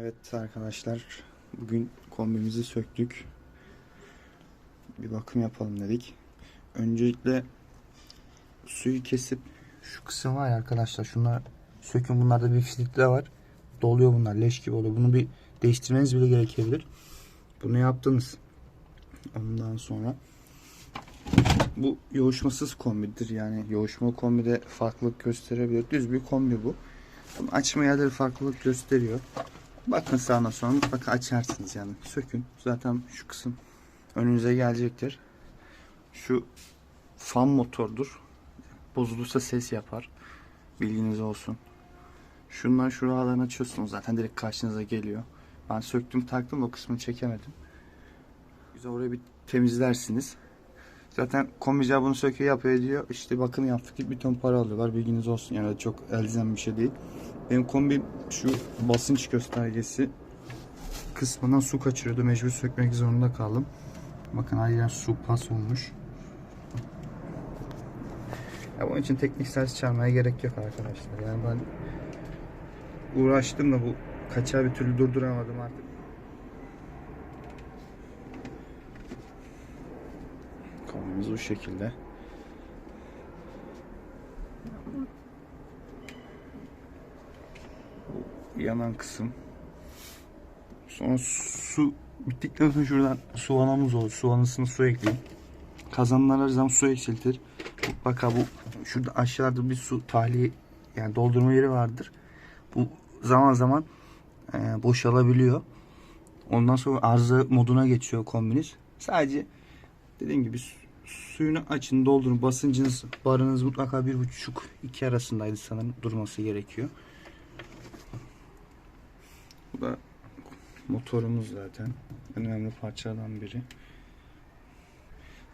Evet arkadaşlar bugün kombimizi söktük. Bir bakım yapalım dedik. Öncelikle suyu kesip şu kısım var ya arkadaşlar şunlar sökün bunlarda bir filtre var. Doluyor bunlar leş gibi oluyor. Bunu bir değiştirmeniz bile gerekebilir. Bunu yaptınız. Ondan sonra bu yoğuşmasız kombidir. Yani yoğuşma kombide farklılık gösterebilir. Düz bir kombi bu. Açma yerleri farklılık gösteriyor. Bakın sağına sonra mutlaka açarsınız yani. Sökün. Zaten şu kısım önünüze gelecektir. Şu fan motordur. Bozulursa ses yapar. Bilginiz olsun. Şunlar şuralarını açıyorsunuz zaten direkt karşınıza geliyor. Ben söktüm taktım o kısmını çekemedim. Güzel orayı bir temizlersiniz. Zaten kombici bunu söküyor yapıyor ediyor. İşte bakım yaptık bir ton para alıyorlar. Bilginiz olsun yani çok elzem bir şey değil. Benim kombim şu basınç göstergesi kısmından su kaçırıyordu. Mecbur sökmek zorunda kaldım. Bakın her yer su pas olmuş. Ya bunun için teknik ses çalmaya gerek yok arkadaşlar. Yani ben uğraştım da bu kaçağı bir türlü durduramadım artık. Kombimiz bu şekilde. Yanan kısım. Sonra su bittikten sonra şuradan su vanamız olur. Su vanasına su ekleyin. Kazanlar her zaman su eksiltir. Mutlaka bu şurada aşağıda bir su tahliye yani doldurma yeri vardır. Bu zaman zaman e, boşalabiliyor. Ondan sonra arıza moduna geçiyor kombiniz. Sadece dediğim gibi su- suyunu açın doldurun basıncınız barınız mutlaka bir buçuk iki arasındaydı sanırım durması gerekiyor. Bu da motorumuz zaten en önemli parçalardan biri.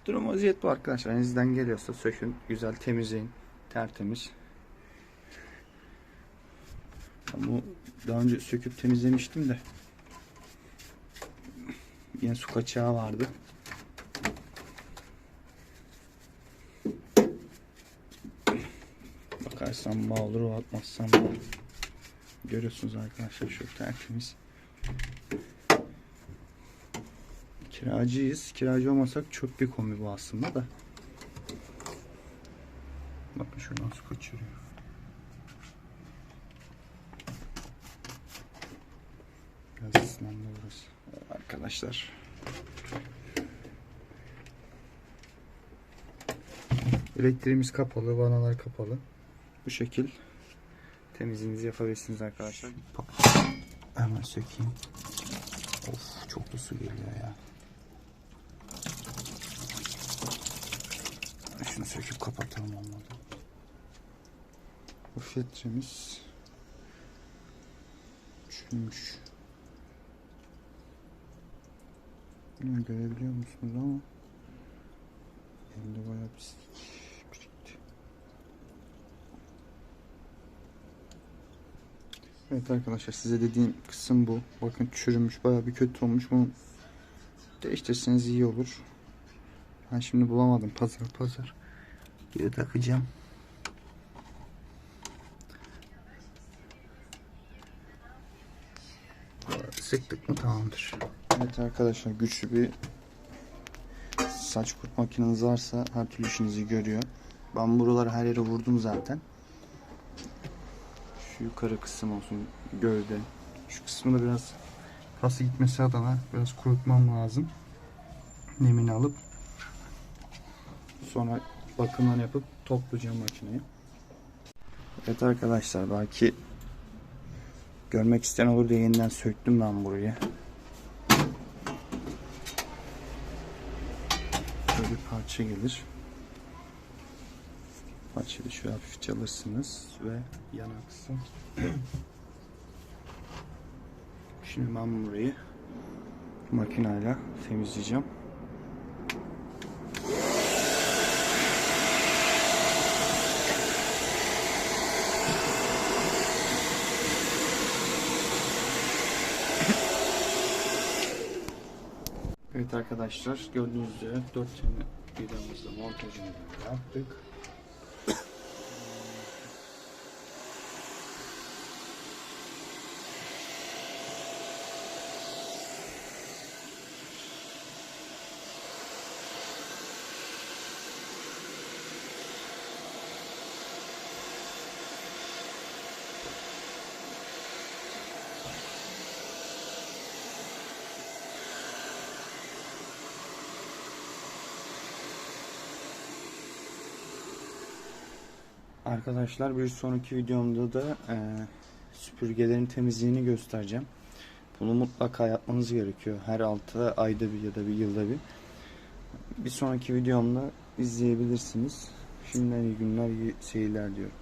Durum vaziyet bu arkadaşlar. Elinizden geliyorsa sökün, güzel temizleyin, tertemiz. Bu daha önce söküp temizlemiştim de yine su kaçağı vardı. Bakarsam bağ olur, atmazsam bağ. Görüyorsunuz arkadaşlar şu tertemiz. Kiracıyız. Kiracı olmasak çöp bir kombi bu aslında da. Bakın şuradan su kaçırıyor. Biraz ıslandı burası. Arkadaşlar. Elektriğimiz kapalı, vanalar kapalı. Bu şekil temizliğinizi yapabilirsiniz arkadaşlar. Hemen sökeyim. Of çok da su geliyor ya. Şunu söküp kapatalım olmadı. Bu filtremiz çürümüş. Bunu görebiliyor musunuz ama elimde bayağı pislik Evet arkadaşlar size dediğim kısım bu. Bakın çürümüş bayağı bir kötü olmuş. Bunu değiştirseniz iyi olur. Ben şimdi bulamadım pazar pazar. Geri takacağım. Sıktık mı tamamdır. Evet arkadaşlar güçlü bir saç kurutma makineniz varsa her türlü işinizi görüyor. Ben buraları her yere vurdum zaten. Şu yukarı kısım olsun gövde. Şu kısmı da biraz pası gitmesi adına biraz kurutmam lazım. Nemini alıp sonra bakımını yapıp toplayacağım makineyi. Evet arkadaşlar belki görmek isteyen olur diye yeniden söktüm ben burayı. Böyle bir parça gelir. Parçayı şöyle hafifçe alırsınız ve yana kısım. Şimdi ben burayı makineyle temizleyeceğim. Evet arkadaşlar gördüğünüz üzere 4 tane vidamızla montajını yaptık. Arkadaşlar bir sonraki videomda da e, süpürgelerin temizliğini göstereceğim. Bunu mutlaka yapmanız gerekiyor. Her 6 ayda bir ya da bir yılda bir. Bir sonraki videomda izleyebilirsiniz. Şimdiden iyi günler, iyi seyirler diyorum.